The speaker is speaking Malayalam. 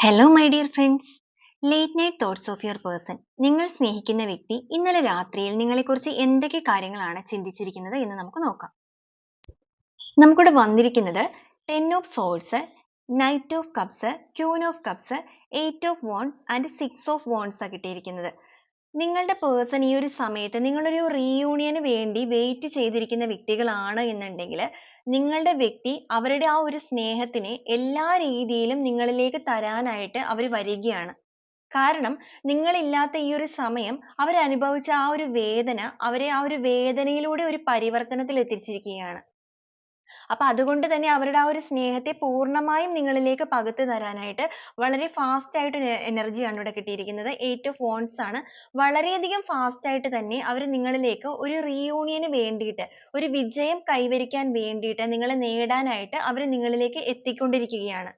Hello my dear friends late night thoughts of your person നിങ്ങൾ സ്നേഹിക്കുന്ന വ്യക്തി ഇന്നലെ രാത്രിയിൽ നിങ്ങളെക്കുറിച്ച് എന്തൊക്കെ കാര്യങ്ങളാണ് ചിന്തിച്ചിരിക്കുന്നത് എന്ന് നമുക്ക് നോക്കാം. നമുക്കിവിടെ വന്നിരിക്കുന്നത് ten of swords knight of cups queen of cups eight of wands and six of wands ആ കിട്ടിയിരിക്കുന്നത്. നിങ്ങളുടെ പേഴ്സൺ ഈ ഒരു സമയത്ത് നിങ്ങളൊരു റീയൂണിയന് വേണ്ടി വെയിറ്റ് ചെയ്തിരിക്കുന്ന വ്യക്തികളാണ് എന്നുണ്ടെങ്കിൽ നിങ്ങളുടെ വ്യക്തി അവരുടെ ആ ഒരു സ്നേഹത്തിനെ എല്ലാ രീതിയിലും നിങ്ങളിലേക്ക് തരാനായിട്ട് അവർ വരികയാണ്. കാരണം നിങ്ങളില്ലാത്ത ഈ ഒരു സമയം അവരനുഭവിച്ച ആ ഒരു വേദന അവരെ ആ ഒരു വേദനയിലൂടെ ഒരു പരിവർത്തനത്തിൽ എത്തിച്ചിരിക്കുകയാണ്. അപ്പൊ അതുകൊണ്ട് തന്നെ അവരുടെ ആ ഒരു സ്നേഹത്തെ പൂർണമായും നിങ്ങളിലേക്ക് പകുത്തു തരാനായിട്ട് വളരെ fast ആയിട്ട് ഒരു energy ആണ് ഇവിടെ കിട്ടിയിരിക്കുന്നത്. Eight of wands ആണ്. വളരെയധികം fast ആയിട്ട് തന്നെ അവർ നിങ്ങളിലേക്ക് ഒരു reunion വേണ്ടിയിട്ട് ഒരു വിജയം കൈവരിക്കാൻ വേണ്ടിയിട്ട് നിങ്ങളെ നേടാനായിട്ട് അവർ നിങ്ങളിലേക്ക് എത്തിക്കൊണ്ടിരിക്കുകയാണ്.